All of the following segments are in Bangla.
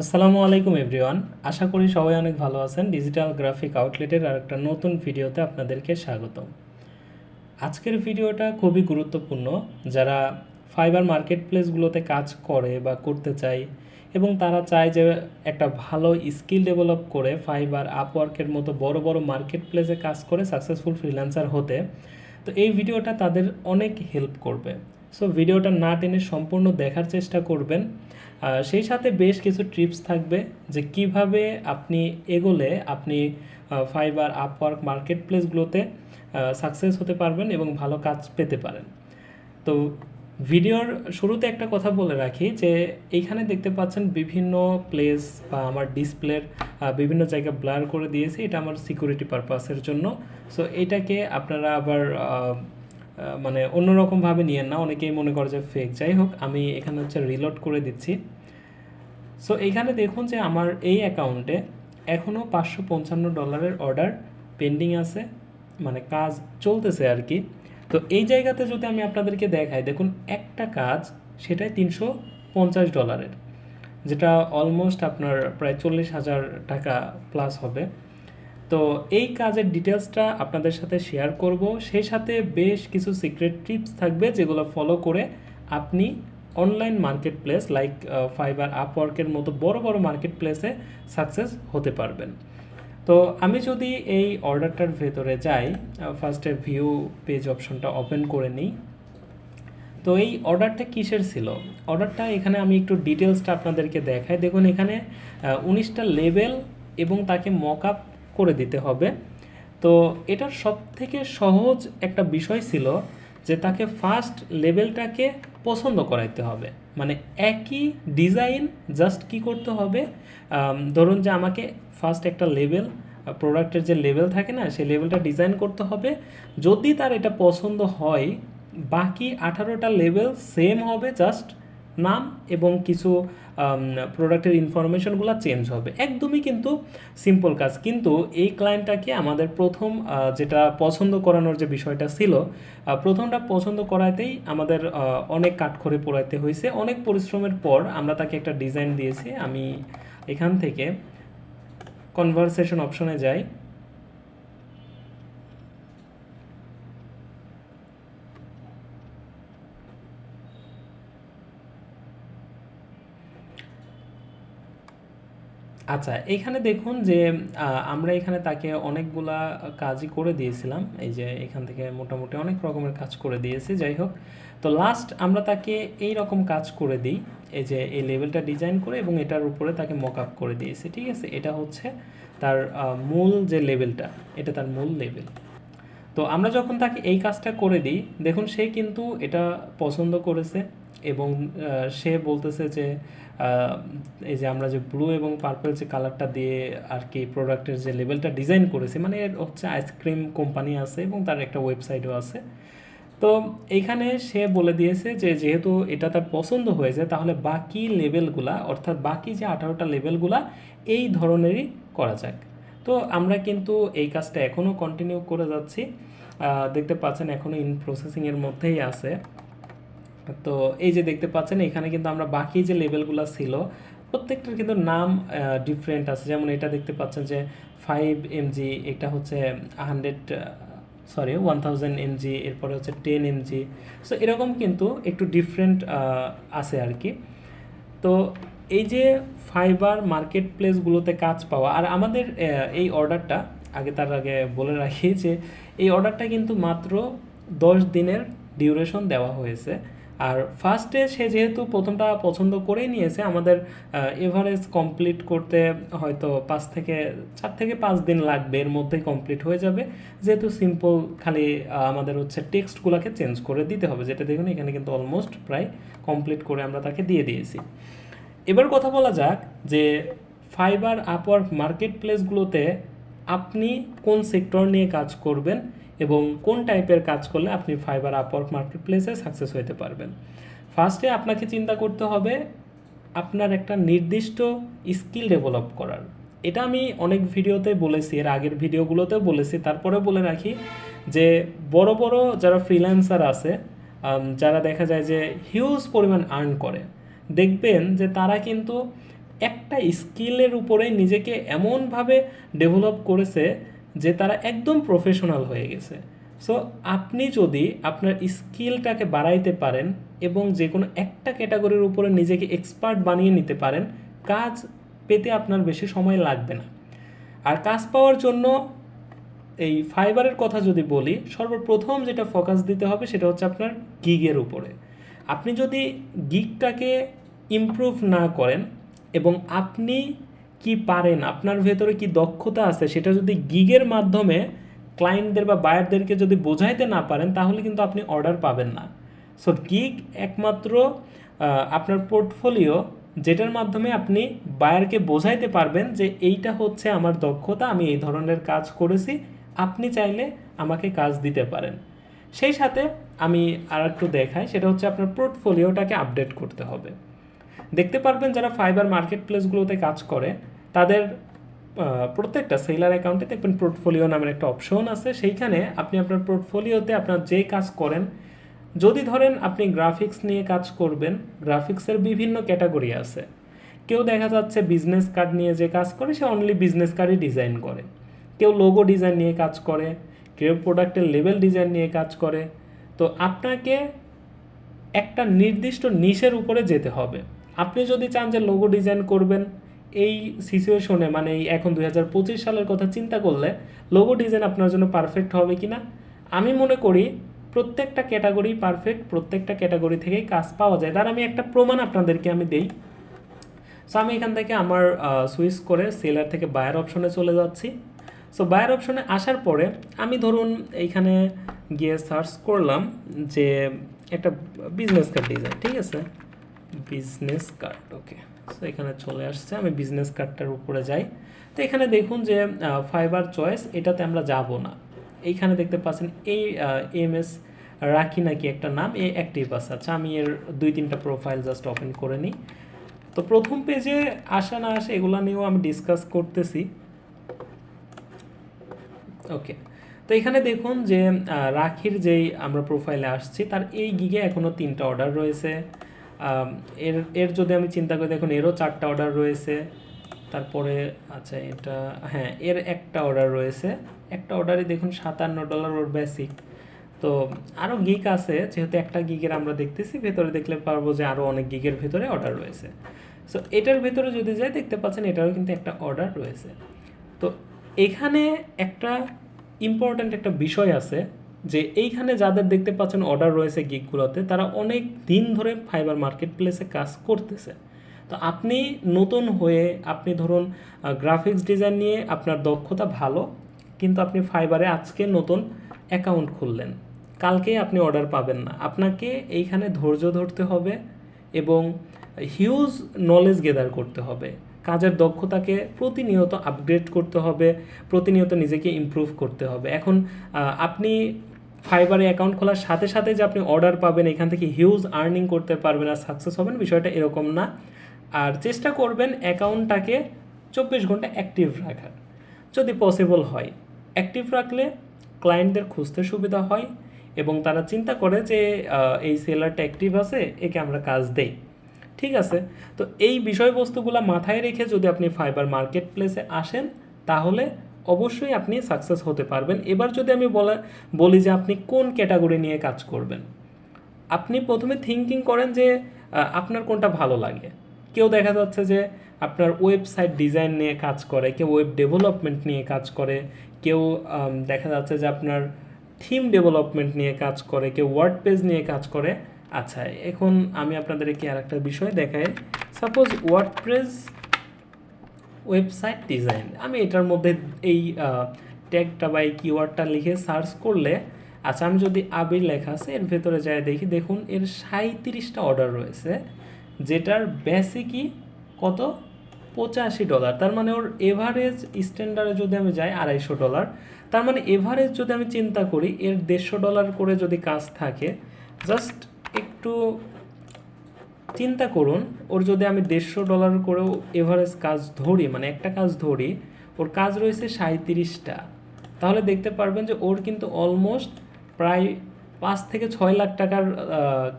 আসসালামু আলাইকুম এভরিওয়ান আশা করি সবাই অনেক ভালো আছেন। ডিজিটাল গ্রাফিক আউটলেটের আর একটা নতুন ভিডিওতে আপনাদেরকে স্বাগত আজকের ভিডিওটা খুবই গুরুত্বপূর্ণ। যারা ফাইবার মার্কেট প্লেসগুলোতে কাজ করে বা করতে চায় এবং তারা চায় যে একটা ভালো স্কিল ডেভেলপ করে ফাইবার আপওয়ার্কের মতো বড় বড় মার্কেট প্লেসে কাজ করে সাকসেসফুল ফ্রিল্যান্সার হতে তো এই ভিডিওটা তাদের অনেক হেল্প করবে। সো ভিডিওটা না টেনে সম্পূর্ণ দেখার চেষ্টা করবেন। সেই সাথে বেশ কিছু টিপস থাকবে যে কীভাবে আপনি এগোলে আপনি ফাইবার আপওয়ার্ক মার্কেট প্লেসগুলোতে সাকসেস হতে পারবেন এবং ভালো কাজ পেতে পারেন। তো ভিডিওর শুরুতে একটা কথা বলে রাখি যে এইখানে দেখতে পাচ্ছেন বিভিন্ন প্লেস বা আমার ডিসপ্লের বিভিন্ন জায়গা ব্লার করে দিয়েছি। এটা আমার সিকিউরিটি পারপাসের জন্য। সো এটাকে আপনারা আবার মানে অন্যরকমভাবে নিয়েন না। অনেকেই মনে করে যে ফেক যাই হোক, আমি এখানে হচ্ছে রিলোড করে দিচ্ছি। সো এইখানে দেখুন যে আমার এই অ্যাকাউন্টে এখনও পাঁচশো পঞ্চান্ন ডলারের অর্ডার পেন্ডিং আছে। মানে কাজ চলতেছে আর কি। তো এই জায়গাতে যদি আমি আপনাদেরকে দেখাই, দেখুন একটা কাজ সেটাই তিনশো পঞ্চাশ ডলারের, যেটা অলমোস্ট আপনার প্রায় চল্লিশ হাজার টাকা প্লাস হবে। তো এই কাজের ডিটেলসটা আপনাদের সাথে শেয়ার করব। সেই সাথে বেশ কিছু সিক্রেট টিপস থাকবে যেগুলো ফলো করে আপনি online marketplace like Fiverr আপওয়ার্কের মতো বড় বড় মার্কেট প্লেসে সাকসেস হতে পারবেন। তো আমি যদি এই অর্ডারটার ভেতরে যাই ফার্স্টে ভিউ পেজ অপশনটা ওপেন করে নিই। তো এই অর্ডারটা কিসের ছিল? অর্ডারটা এখানে আমি একটু ডিটেলসটা আপনাদেরকে দেখাই। দেখুন, এখানে উনিশটা লেভেল এবং তাকে মক আপ করে দিতে হবে। তো এটার সব থেকে সহজ একটা বিষয় ছিল যে তাকে ফার্স্ট লেভেলটাকে পছন্দ করাইতে হবে। মানে একই ডিজাইন জাস্ট কি করতে হবে? ধরুন যে আমাকে ফার্স্ট একটা লেভেল প্রোডাক্টের যে লেভেল থাকে না, সেই লেভেলটা ডিজাইন করতে হবে। যদি তার এটা পছন্দ হয়, বাকি আঠারোটা লেভেল সেম হবে জাস্ট নাম এবং কিছু প্রোডাক্টের ইনফরমেশনগুলো চেঞ্জ হবে। একদমই কিন্তু সিম্পল কাজ। কিন্তু এই ক্লায়েন্টটাকে আমাদের প্রথম যেটা পছন্দ করানোর যে বিষয়টা ছিল প্রথমটা পছন্দ করাতেই আমাদের অনেক কাঠখড়ে পোড়াইতে হয়েছে। অনেক পরিশ্রমের পর আমরা তাকে একটা ডিজাইন দিয়েছি। আমি এখান থেকে কনভারসেশন অপশনে যাই। আচ্ছা এখানে দেখুন যে আমরা এখানে তাকে অনেকগুলা কাজই করে দিয়েছিলাম। এই যে, এখান থেকে মোটামুটি অনেক রকমের কাজ করে দিয়েছি, যাই হোক। তো লাস্ট আমরা তাকে এই রকম কাজ করে দিই, এই যে, এই লেভেলটা ডিজাইন করে এবং এটার উপরে তাকে মক আপ করে দিয়েছি, ঠিক আছে? এটা হচ্ছে তার মূল যে লেভেলটা, এটা তার মূল লেভেল। তো আমরা যখন তাকে এই কাজটা করে দিই, দেখুন সে কিন্তু এটা পছন্দ করেছে। এবং সে বলতেছে যে এই যে আমরা যে ব্লু এবং পার্পল যে কালারটা দিয়ে আর কি প্রোডাক্টের যে লেভেলটা ডিজাইন করেছি মানে হচ্ছে আইসক্রিম কোম্পানি আছে এবং তার একটা ওয়েবসাইটও আছে। তো এইখানে সে বলে দিয়েছে যে, যেহেতু এটা তার পছন্দ হয়েছে, তাহলে বাকি লেভেলগুলা অর্থাৎ বাকি যে আঠারোটা লেভেলগুলা এই ধরনেরই করা যাক। তো আমরা কিন্তু এই কাজটা এখনও কন্টিনিউ করে যাচ্ছি। দেখতে পাচ্ছেন এখনও ইন প্রসেসিংয়ের মধ্যেই আছে। তো এই যে দেখতে পাচ্ছেন, এখানে কিন্তু আমরা বাকি যে লেভেলগুলো ছিল, প্রত্যেকটার কিন্তু নাম ডিফারেন্ট আছে। যেমন এটা দেখতে পাচ্ছেন যে ফাইভ এমজি এটা হচ্ছে hundred sorry one thousand MG এরপরে হচ্ছে টেন এমজি সো এরকম কিন্তু একটু ডিফারেন্ট আছে আর কি। তো এই যে ফাইবার মার্কেট প্লেসগুলোতে কাজ পাওয়া, আর আমাদের এই অর্ডারটা আগে তার আগে বলে রাখি যে, এই অর্ডারটা কিন্তু মাত্র দশ দিনের ডিউরেশন দেওয়া হয়েছে। আর ফার্স্টে সে যেহেতু প্রথমটা পছন্দ করেই নিয়েছে, আমাদের এভারেজ কমপ্লিট করতে হয়তো পাঁচ থেকে চার থেকে পাঁচ দিন লাগবে, এর মধ্যেই কমপ্লিট হয়ে যাবে। যেহেতু সিম্পল খালি আমাদের হচ্ছে টেক্সটগুলোকে চেঞ্জ করে দিতে হবে, যেটা দেখুন এখানে কিন্তু অলমোস্ট প্রায় কমপ্লিট করে আমরা তাকে দিয়ে দিয়েছি। এবার কথা বলা যাক যে ফাইবার আপওয়ার্ক মার্কেট প্লেসগুলোতে আপনি কোন সেক্টর নিয়ে কাজ করবেন এবং কোন টাইপের কাজ করলে আপনি ফাইবার আপওয়ার্ক মার্কেট প্লেসে সাকসেস হতে পারবেন? ফার্স্টে আপনাকে চিন্তা করতে হবে আপনার একটা নির্দিষ্ট স্কিল ডেভেলপ করার। এটা আমি অনেক ভিডিওতে বলেছি, এর আগের ভিডিওগুলোতেও বলেছি তারপরে বলে রাখি যে বড় বড় যারা ফ্রিল্যান্সার আছে যারা দেখা যায় যে হিউজ পরিমাণ আর্ন করে, দেখবেন যে তারা কিন্তু একটা স্কিলের উপরে নিজেকে এমনভাবে ডেভেলপ করেছে যে তারা একদম প্রফেশনাল হয়ে গেছে। সো আপনি যদি আপনার স্কিলটাকে বাড়াইতে পারেন এবং যে কোনো একটা ক্যাটাগরির উপরে নিজেকে এক্সপার্ট বানিয়ে নিতে পারেন, কাজ পেতে আপনার বেশি সময় লাগবে না। আর কাজ পাওয়ার জন্য এই ফাইবারের কথা যদি বলি, সর্বপ্রথম যেটা ফোকাস দিতে হবে সেটা হচ্ছে আপনার গিগের উপরে। আপনি যদি গিগটাকে ইমপ্রুভ না করেন এবং আপনি কি পারেন? আপনার ভেতরে কি দক্ষতা আছে? সেটা যদি গিগের মাধ্যমে ক্লায়েন্টদের বা বায়ারদেরকে যদি বোঝাইতে না পারেন, তাহলে কিন্তু আপনি অর্ডার পাবেন না। সো গিগ একমাত্র আপনার পোর্টফোলিও যেটার মাধ্যমে আপনি বায়ারকে বোঝাইতে পারবেন যে এইটা হচ্ছে আমার দক্ষতা, আমি এই ধরনের কাজ করেছি, আপনি চাইলে আমাকে কাজ দিতে পারেন। সেই সাথে আমি আর একটু দেখাই, সেটা হচ্ছে আপনার পোর্টফোলিওটাকে আপডেট করতে হবে। দেখতে পারবেন যারা ফাইবার মার্কেট প্লেসগুলোতে কাজ করে তাদের প্রত্যেকটা সেলার অ্যাকাউন্টে দেখবেন পোর্টফোলিও নামের একটা অপশন আছে। সেইখানে আপনি আপনার পোর্টফোলিওতে আপনার যে কাজ করেন, যদি ধরেন আপনি গ্রাফিক্স নিয়ে কাজ করবেন গ্রাফিক্সের বিভিন্ন ক্যাটাগরি আছে। কেউ দেখা যাচ্ছে বিজনেস কার্ড নিয়ে যে কাজ করে, সে অনলি বিজনেস কার্ডই ডিজাইন করে। কেউ লোগো ডিজাইন নিয়ে কাজ করে, কেউ প্রোডাক্টের লেভেল ডিজাইন নিয়ে কাজ করে। তো আপনাকে একটা নির্দিষ্ট নিশের উপরে যেতে হবে। আপনি যদি চান যে লোগো ডিজাইন করবেন এই সিচুয়েশনে মানে এখন দুই হাজার পঁচিশ সালের কথা চিন্তা করলে লোগো ডিজাইন আপনার জন্য পারফেক্ট হবে কি না আমি মনে করি প্রত্যেকটা ক্যাটাগরি পারফেক্ট প্রত্যেকটা ক্যাটাগরি থেকেই কাজ পাওয়া যায়। তার আমি একটা প্রমাণ আপনাদেরকে আমি দেই। সো আমি এখান থেকে আমার সুইচ করে সেলার থেকে বায়ার অপশনে চলে যাচ্ছি। সো বায়ার অপশনে আসার পরে আমি ধরুন এইখানে গিয়ে সার্চ করলাম যে একটা বিজনেস কার্ড ডিজাইন ঠিক আছে? বিজনেস কার্ড ওকে সো এখানে চলে আসছে। আমি বিজনেস কার্ডটার উপরে যাই। তো এখানে দেখুন যে ফাইবার চয়েস এটাতে আমরা যাব না। এইখানে দেখতে পাচ্ছেন, এই এম এস রাখি নাকি একটা নাম, এ অ্যাক্টিভ আছে। আচ্ছা আমি এর দুই তিনটা প্রোফাইল জাস্ট ওপেন করে নিই। তো প্রথম পেজে আসা না আসে, এগুলো নিয়েও আমি ডিসকাস করতেছি। ওকে তো এখানে দেখুন যে রাখির যেই আমরা প্রোফাইলে আসছি, তার এই গিগে এখনও তিনটা অর্ডার রয়েছে। এর এর যদি আমি চিন্তা করি, দেখুন, এরও চারটা অর্ডার রয়েছে। তারপরে আচ্ছা এটা হ্যাঁ এর একটা অর্ডার রয়েছে। একটা অর্ডারে দেখুন, সাতান্ন ডলার ওর বেসিক তো আরও গিগ আছে, যেহেতু একটা গিগের আমরা দেখতেছি, ভেতরে দেখলে পারব যে আরও অনেক গিগের ভেতরে অর্ডার রয়েছে। সো এটার ভেতরে যদি যাই, দেখতে পাচ্ছেন এটারও কিন্তু একটা অর্ডার রয়েছে। তো এখানে একটা ইম্পর্ট্যান্ট একটা বিষয় আছে যে এইখানে যাদের দেখতে পাচ্ছেন অর্ডার রয়েছে গিগগুলোতে, তারা অনেক দিন ধরে ফাইবার মার্কেট প্লেসে কাজ করতেছে। তো আপনি নতুন হয়ে, আপনি ধরুন গ্রাফিক্স ডিজাইন নিয়ে আপনার দক্ষতা ভালো, কিন্তু আপনি ফাইবারে আজকে নতুন অ্যাকাউন্ট খুললেন। কালকেই আপনি অর্ডার পাবেন না। আপনাকে এইখানে ধৈর্য ধরতে হবে এবং হিউজ নলেজ গেদার করতে হবে। কাজের দক্ষতাকে প্রতিনিয়ত আপগ্রেড করতে হবে, প্রতিনিয়ত নিজেকে ইমপ্রুভ করতে হবে। এখন আপনি ফাইবারে অ্যাকাউন্ট খোলার সাথে সাথে যে আপনি অর্ডার পাবেন, এখান থেকে হিউজ আর্নিং করতে পারবেন আর সাকসেস হবেন, বিষয়টা এরকম না। আর চেষ্টা করবেন অ্যাকাউন্টটাকে চব্বিশ ঘণ্টা অ্যাক্টিভ রাখার। যদি পসিবল হয় অ্যাক্টিভ রাখলে ক্লায়েন্টদের খুঁজতে সুবিধা হয় এবং তারা চিন্তা করে যে এই সেলারটা অ্যাক্টিভ আছে, একে আমরা কাজ দেই। ঠিক আছে? তো এই বিষয়বস্তুগুলো মাথায় রেখে যদি আপনি ফাইবার মার্কেট প্লেসে আসেন, তাহলে অবশ্যই আপনি সাকসেস হতে পারবেন। এবার যদি আমি বলা, বলি যে আপনি কোন ক্যাটাগরি নিয়ে কাজ করবেন? আপনি প্রথমে থিঙ্কিং করেন যে আপনার কোনটা ভালো লাগে। কেউ দেখা যাচ্ছে যে আপনার ওয়েবসাইট ডিজাইন নিয়ে কাজ করে, কেউ ওয়েব ডেভেলপমেন্ট নিয়ে কাজ করে, কেউ দেখা যাচ্ছে যে আপনার থিম ডেভেলপমেন্ট নিয়ে কাজ করে, কেউ ওয়ার্ড পেজ নিয়ে কাজ করে। আচ্ছা এখন আমি আপনাদেরকে আর একটা বিষয় দেখাই। সাপোজ ওয়ার্ড ওয়েবসাইট ডিজাইন আমি এটার মধ্যে এই ট্যাগটা বা এই কিওয়ার্ডটা লিখে সার্চ করলে আচ্ছা আমি যদি আবির লেখা আছে, এর ভেতরে যাই দেখি, দেখুন, এর সাঁত্রিশটা অর্ডার রয়েছে, যেটার বেসিকই কত? পঁচাশি ডলার তার মানে ওর এভারেজ স্ট্যান্ডার্ডে যদি আমি যাই, আড়াইশো ডলার তার মানে এভারেজ যদি আমি চিন্তা করি, এর দেড়শো ডলার করে যদি কাজ থাকে জাস্ট একটু চিন্তা করুন, ওর যদি আমি দেড়শো ডলার করেও এভারেজ কাজ ধরি মানে একটা কাজ ধরি, ওর কাজ রয়েছে সাঁত্রিশটা তাহলে দেখতে পারবেন যে ওর কিন্তু অলমোস্ট প্রায় পাঁচ থেকে ছয় লাখ টাকার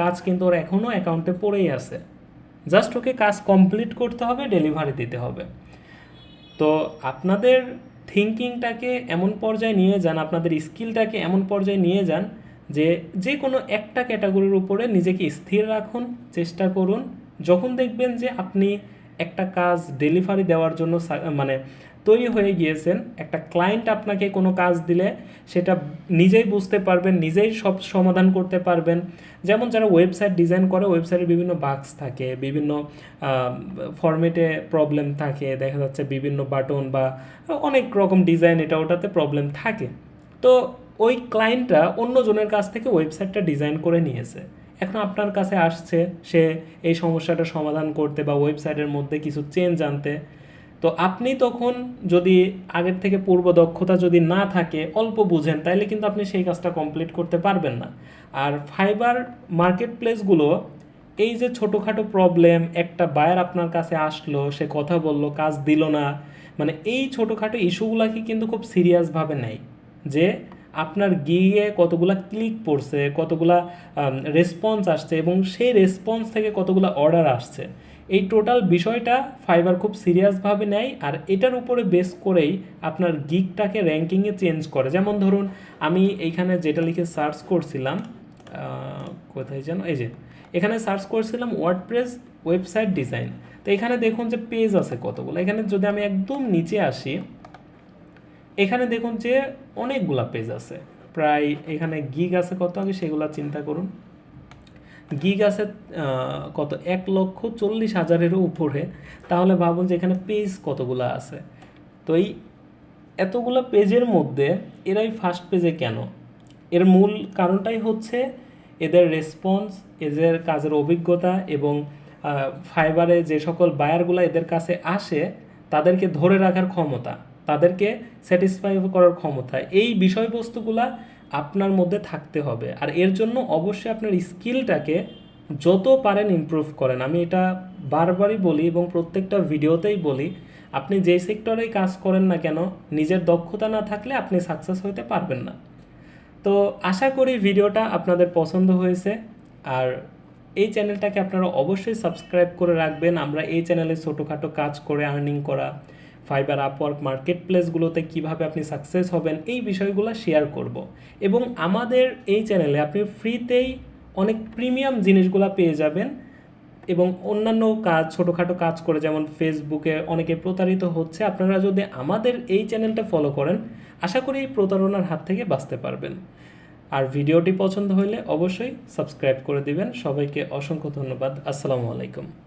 কাজ কিন্তু ওর এখনও অ্যাকাউন্টে পড়েই আছে। জাস্ট ওকে কাজ কমপ্লিট করতে হবে ডেলিভারি দিতে হবে। তো আপনাদের থিঙ্কিংটাকে এমন পর্যায়ে নিয়ে যান, আপনাদের স্কিলটাকে এমন পর্যায়ে নিয়ে যান যে যে কোনো একটা ক্যাটাগরির উপরে নিজেকে স্থির রাখুন, চেষ্টা করুন। যখন দেখবেন যে আপনি একটা কাজ ডেলিভারি দেওয়ার জন্য মানে তৈরি হয়ে গিয়েছেন, একটা ক্লায়েন্ট আপনাকে কোনো কাজ দিলে সেটা নিজেই বুঝতে পারবেন, নিজেই সব সমাধান করতে পারবেন। যেমন যারা ওয়েবসাইট ডিজাইন করে ওয়েবসাইটে বিভিন্ন বাক্স থাকে, বিভিন্ন ফরম্যাটে প্রবলেম থাকে, দেখা যাচ্ছে বিভিন্ন বাটন বা অনেক রকম ডিজাইন এটা ওটাতে প্রবলেম থাকে। তো ওই ক্লায়েন্টরা অন্যজনের কাছ থেকে ওয়েবসাইটটা ডিজাইন করে নিয়েছে। এখন আপনার কাছে আসছে, সে এই সমস্যাটা সমাধান করতে বা ওয়েবসাইটের মধ্যে কিছু চেঞ্জ আনতে। তো আপনি তখন যদি আগের থেকে পূর্ব দক্ষতা যদি না থাকে, অল্প বুঝেন, তাইলে কিন্তু আপনি সেই কাজটা কমপ্লিট করতে পারবেন না। আর ফাইবার মার্কেট প্লেসগুলো এই যে ছোটোখাটো প্রবলেম একটা বায়ার আপনার কাছে আসলো, সে কথা বলল, কাজ দিল না মানে এই ছোটোখাটো ইস্যুগুলোকে কিন্তু খুব সিরিয়াসভাবে নেয়। যে আপনার গিয়ে কতগুলা ক্লিক পড়ছে, কতগুলা রেসপন্স আসছে এবং সেই রেসপন্স থেকে কতগুলা অর্ডার আসছে। এই টোটাল বিষয়টা ফাইবার খুব সিরিয়াসভাবে নেয় আর এটার উপরে বেস করেই আপনার গিকটাকে র্যাঙ্কিংয়ে চেঞ্জ করে। যেমন ধরুন, আমি এইখানে যেটা লিখে সার্চ করছিলাম কোথায় যেন, এই যে, এখানে সার্চ করছিলাম ওয়ার্ডপ্রেস ওয়েবসাইট ডিজাইন তো এখানে দেখুন যে পেজ আছে কতগুলো। এখানে যদি আমি একদম নিচে আসি এখানে দেখুন যে অনেকগুলা পেজ আছে। প্রায় এখানে গিগ আছে কত আগে সেগুলা চিন্তা করুন। গিগ আছে কত? এক লক্ষ চল্লিশ হাজারেরও উপরে। তাহলে ভাবুন যে এখানে পেজ কতগুলা আছে। তো এই এতগুলো পেজের মধ্যে এরাই ফার্স্ট পেজে কেন? এর মূল কারণটাই হচ্ছে এদের রেসপন্স এদের কাজের অভিজ্ঞতা এবং ফাইবারে যে সকল বায়ারগুলো এদের কাছে আসে, তাদেরকে ধরে রাখার ক্ষমতা। তাদেরকে স্যাটিসফাই করার ক্ষমতা, এই বিষয়বস্তুগুলা আপনার মধ্যে থাকতে হবে। আর এর জন্য অবশ্যই আপনার স্কিলটাকে যত পারেন ইমপ্রুভ করেন। আমি এটা বারবারই বলি এবং প্রত্যেকটা ভিডিওতেই বলি, আপনি যেই সেক্টরেই কাজ করেন না কেন, নিজের দক্ষতা না থাকলে আপনি সাকসেস হতে পারবেন না। তো আশা করি ভিডিওটা আপনাদের পছন্দ হয়েছে। আর এই চ্যানেলটাকে আপনারা অবশ্যই সাবস্ক্রাইব করে রাখবেন। আমরা এই চ্যানেলে ছোটোখাটো কাজ করে আর্নিং করা ফাইবার আপওয়ার্ক মার্কেট প্লেসগুলোতে কীভাবে আপনি সাকসেস হবেন, এই বিষয়গুলো শেয়ার করব। এবং আমাদের এই চ্যানেলে আপনি ফ্রিতেই অনেক প্রিমিয়াম জিনিসগুলো পেয়ে যাবেন এবং অন্যান্য কাজ, ছোটোখাটো কাজ করে যেমন ফেসবুকে অনেকে প্রতারিত হচ্ছে, আপনারা যদি আমাদের এই চ্যানেলটা ফলো করেন, আশা করি এই প্রতারণার হাত থেকে বাঁচতে পারবেন। আর ভিডিওটি পছন্দ হলে অবশ্যই সাবস্ক্রাইব করে দিবেন। সবাইকে অসংখ্য ধন্যবাদ। আসসালামু আলাইকুম।